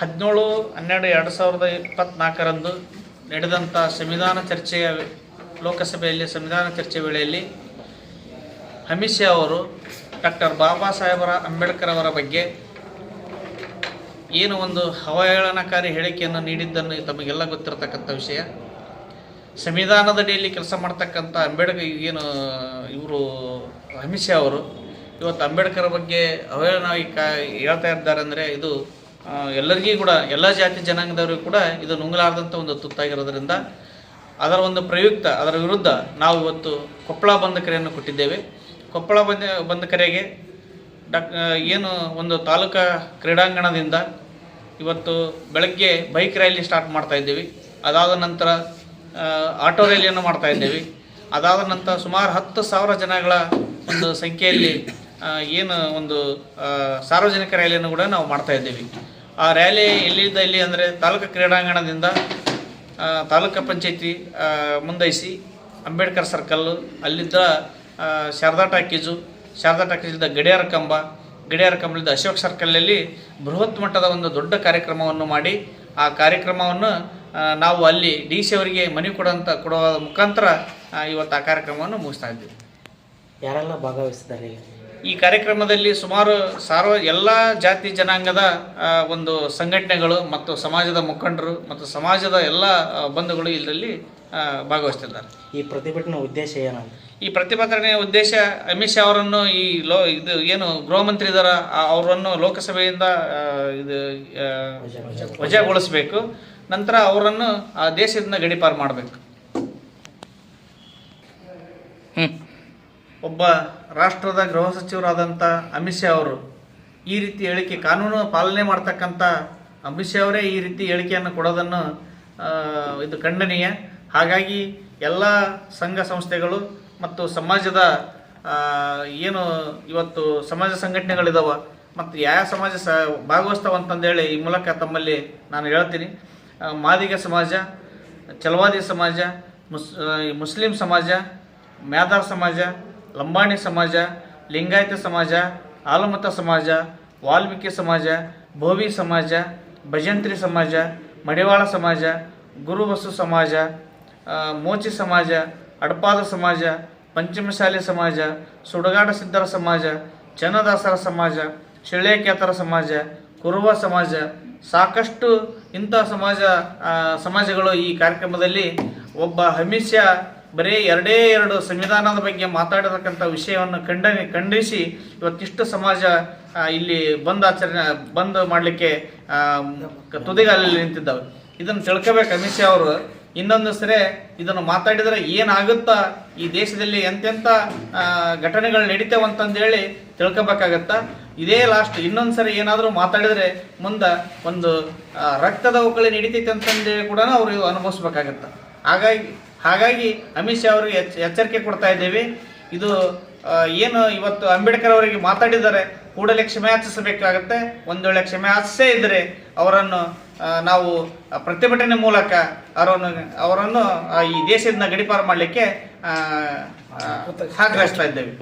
ಹದಿನೇಳು, ಹನ್ನೆರಡು, ಎರಡು ಸಾವಿರದ ಇಪ್ಪತ್ನಾಲ್ಕರಂದು ನಡೆದಂಥ ಸಂವಿಧಾನ ಚರ್ಚೆಯ ಲೋಕಸಭೆಯಲ್ಲಿ, ಸಂವಿಧಾನ ಚರ್ಚೆ ವೇಳೆಯಲ್ಲಿ ಅಮಿತ್ ಶಾ ಅವರು ಡಾಕ್ಟರ್ ಬಾಬಾ ಸಾಹೇಬರ ಅಂಬೇಡ್ಕರ್ ಅವರ ಬಗ್ಗೆ ಏನು ಒಂದು ಅವಹೇಳನಕಾರಿ ಹೇಳಿಕೆಯನ್ನು ನೀಡಿದ್ದನ್ನು ತಮಗೆಲ್ಲ ಗೊತ್ತಿರತಕ್ಕಂಥ ವಿಷಯ. ಸಂವಿಧಾನದಡಿಯಲ್ಲಿ ಕೆಲಸ ಮಾಡ್ತಕ್ಕಂಥ ಅಂಬೇಡ್ಕರ್, ಏನು ಇವರು ಅಮಿತ್ ಶಾ ಅವರು ಇವತ್ತು ಅಂಬೇಡ್ಕರ್ ಬಗ್ಗೆ ಅವಹೇಳನವಾಗಿ ಕಾ ಹೇಳ್ತಾ ಇದ್ದಾರೆ ಅಂದರೆ ಇದು ಎಲ್ಲರಿಗೂ ಕೂಡ, ಎಲ್ಲ ಜಾತಿ ಜನಾಂಗದವರಿಗೂ ಕೂಡ ಇದು ನುಂಗಲಾರದಂಥ ಒಂದು ತುತ್ತಾಗಿರೋದ್ರಿಂದ ಅದರ ಒಂದು ಪ್ರಯುಕ್ತ, ಅದರ ವಿರುದ್ಧ ನಾವು ಇವತ್ತು ಕೊಪ್ಪಳ ಬಂದ ಕರೆಯನ್ನು ಕೊಟ್ಟಿದ್ದೇವೆ. ಕೊಪ್ಪಳ ಬಂದ ಬಂದ ಕರೆಗೆ ಡಾಕ್ ಏನು ಒಂದು ತಾಲೂಕಾ ಕ್ರೀಡಾಂಗಣದಿಂದ ಇವತ್ತು ಬೆಳಗ್ಗೆ ಬೈಕ್ ರ್ಯಾಲಿ ಸ್ಟಾರ್ಟ್ ಮಾಡ್ತಾ ಇದ್ದೀವಿ. ಅದಾದ ನಂತರ ಆಟೋ ರ್ಯಾಲಿಯನ್ನು ಮಾಡ್ತಾ ಇದ್ದೇವೆ. ಅದಾದ ನಂತರ ಸುಮಾರು ಹತ್ತು ಸಾವಿರ ಜನಗಳ ಒಂದು ಸಂಖ್ಯೆಯಲ್ಲಿ ಏನು ಒಂದು ಸಾರ್ವಜನಿಕ ರ್ಯಾಲಿಯನ್ನು ಕೂಡ ನಾವು ಮಾಡ್ತಾ ಇದ್ದೀವಿ ಆ ರ್ಯಾಲಿ ಎಲ್ಲಿದ್ದ ಇಲ್ಲಿ ಅಂದರೆ ತಾಲೂಕು ಕ್ರೀಡಾಂಗಣದಿಂದ ತಾಲೂಕು ಪಂಚಾಯತಿ ಮುಂದೈಸಿ ಅಂಬೇಡ್ಕರ್ ಸರ್ಕಲ್ಲು ಅಲ್ಲಿದ್ದ ಶಾರದಾ ಟಾಕೀಜು ಶಾರದಾ ಟಾಕೀಜಿಂದ ಗಡಿಯಾರ ಕಂಬ, ಗಡಿಯಾರ ಕಂಬದಿಂದ ಅಶೋಕ್ ಸರ್ಕಲಲ್ಲಿ ಬೃಹತ್ ಮಟ್ಟದ ಒಂದು ದೊಡ್ಡ ಕಾರ್ಯಕ್ರಮವನ್ನು ಮಾಡಿ, ಆ ಕಾರ್ಯಕ್ರಮವನ್ನು ನಾವು ಅಲ್ಲಿ ಡಿ ಸಿ ಅವರಿಗೆ ಮನೆ ಕೊಡುವಂಥ ಕೊಡುವ ಮುಖಾಂತರ ಇವತ್ತು ಆ ಕಾರ್ಯಕ್ರಮವನ್ನು ಮುಗಿಸ್ತಾ ಇದ್ದೀವಿ ಯಾರೆಲ್ಲ ಭಾಗವಹಿಸಿದ್ದಾರೆ? ಈ ಕಾರ್ಯಕ್ರಮದಲ್ಲಿ ಸುಮಾರು ಸಾರ್ವ ಎಲ್ಲ ಜಾತಿ ಜನಾಂಗದ ಒಂದು ಸಂಘಟನೆಗಳು ಮತ್ತು ಸಮಾಜದ ಮುಖಂಡರು ಮತ್ತು ಸಮಾಜದ ಎಲ್ಲ ಬಂಧುಗಳು ಇದರಲ್ಲಿ ಭಾಗವಹಿಸ್ತಿದ್ದಾರೆ. ಈ ಪ್ರತಿಭಟನೆ ಉದ್ದೇಶ ಏನು ಈ ಪ್ರತಿಭಟನೆಯ ಉದ್ದೇಶ ಅಮಿತ್ ಶಾ ಅವರನ್ನು ಈ ಲೋ ಇದು ಏನು ಗೃಹ ಮಂತ್ರಿ ಇದಾರ ಅವರನ್ನು ಲೋಕಸಭೆಯಿಂದ ಇದು ವಜಾಗೊಳಿಸಬೇಕು. ನಂತರ ಅವರನ್ನು ಆ ದೇಶದಿಂದ ಗಡಿಪಾರು ಮಾಡಬೇಕು. ಒಬ್ಬ ರಾಷ್ಟ್ರದ ಗೃಹ ಸಚಿವರಾದಂಥ ಅಮಿತ್ ಶಾ ಅವರು ಈ ರೀತಿ ಹೇಳಿಕೆ, ಕಾನೂನು ಪಾಲನೆ ಮಾಡ್ತಕ್ಕಂಥ ಅಮಿತ್ ಶಾ ಅವರೇ ಈ ರೀತಿ ಹೇಳಿಕೆಯನ್ನು ಕೊಡೋದನ್ನು ಇದು ಖಂಡನೀಯ. ಹಾಗಾಗಿ ಎಲ್ಲ ಸಂಘ ಸಂಸ್ಥೆಗಳು ಮತ್ತು ಸಮಾಜದ ಏನು ಇವತ್ತು ಸಮಾಜ ಸಂಘಟನೆಗಳಿದಾವ ಮತ್ತು ಯಾವ ಸಮಾಜ ಸ, ಭಾಗವಹಿಸ್ತಾವ ಅಂತಂದೇಳಿ ಈ ಮೂಲಕ ತಮ್ಮಲ್ಲಿ ನಾನು ಹೇಳ್ತೀನಿ. ಮಾದಿಗ ಸಮಾಜ, ಚಲವಾದಿ ಸಮಾಜ, ಮುಸ್ ಮುಸ್ಲಿಂ ಸಮಾಜ, ಮ್ಯಾದಾರ್ ಸಮಾಜ ಲಂಬಾಣಿ ಸಮಾಜ, ಲಿಂಗಾಯತ ಸಮಾಜ, ಆಲಮತ ಸಮಾಜ, ವಾಲ್ಮೀಕಿ ಸಮಾಜ, ಭೋವಿ ಸಮಾಜ, ಭಜಂತ್ರಿ ಸಮಾಜ, ಮಡಿವಾಳ ಸಮಾಜ ಗುರುಬಸು ಸಮಾಜ ಮೋಚಿ ಸಮಾಜ, ಅಡಪಾದ ಸಮಾಜ ಪಂಚಮಶಾಲಿ ಸಮಾಜ, ಸುಡಗಾಡ ಸಿದ್ಧರ ಸಮಾಜ, ಚನ್ನದಾಸರ ಸಮಾಜ ಶಿಳೆಕೇತರ ಸಮಾಜ, ಕುರುವ ಸಮಾಜ, ಸಾಕಷ್ಟು ಇಂಥ ಸಮಾಜ ಸಮಾಜಗಳು ಈ ಕಾರ್ಯಕ್ರಮದಲ್ಲಿ ಒಬ್ಬ ಶಾ ಬರೀ ಎರಡೇ ಎರಡು ಸಂವಿಧಾನದ ಬಗ್ಗೆ ಮಾತಾಡತಕ್ಕಂಥ ವಿಷಯವನ್ನು ಖಂಡನೆ, ಖಂಡಿಸಿ ಇವತ್ತಿಷ್ಟು ಸಮಾಜ ಇಲ್ಲಿ ಬಂದ್ ಆಚರಣೆ, ಬಂದ್ ಮಾಡಲಿಕ್ಕೆ ತುದಿಗಾಲಲ್ಲಿ ನಿಂತಿದ್ದಾವೆ. ಇದನ್ನು ತಿಳ್ಕೋಬೇಕು ಅಮಿತ್ ಶಾ ಅವರು. ಇನ್ನೊಂದು ಸರಿ ಇದನ್ನು ಮಾತಾಡಿದರೆ ಏನಾಗುತ್ತಾ? ಈ ದೇಶದಲ್ಲಿ ಎಂತೆಂಥ ಘಟನೆಗಳು ನಡೀತೇವೆ ಅಂತಂದೇಳಿ ತಿಳ್ಕೊಬೇಕಾಗತ್ತ? ಇದೇ ಲಾಸ್ಟ್ ಇನ್ನೊಂದು ಸರಿ ಏನಾದರೂ ಮಾತಾಡಿದರೆ ಮುಂದೆ ಒಂದು ರಕ್ತದ ಒಕ್ಕಳಿ ನಡೀತೈತೆ ಅಂತಂದೇಳಿ ಕೂಡ ಅವರು ಅನುಭವಿಸ್ಬೇಕಾಗತ್ತ? ಹಾಗಾಗಿ ಹಾಗಾಗಿ ಅಮಿತ್ ಶಾ ಅವರಿಗೆ ಎಚ್ ಎಚ್ಚರಿಕೆ ಕೊಡ್ತಾ ಇದ್ದೇವೆ. ಇದು ಏನು ಇವತ್ತು ಅಂಬೇಡ್ಕರ್ ಅವರಿಗೆ ಮಾತಾಡಿದ್ದಾರೆ, ಕೂಡಲೇ ಕ್ಷಮೆ ಆಚರಿಸಬೇಕಾಗತ್ತೆ. ಒಂದು ವೇಳೆ ಕ್ಷಮೆ ಆಚಿಸೇ ಇದ್ದರೆ ಅವರನ್ನು ನಾವು ಪ್ರತಿಭಟನೆ ಮೂಲಕ ಅವರನ್ನು ಅವರನ್ನು ಈ ದೇಶದಿಂದ ಗಡಿಪಾರು ಮಾಡಲಿಕ್ಕೆ ಆಗ್ರಹಿಸ್ತಾ ಇದ್ದೇವೆ.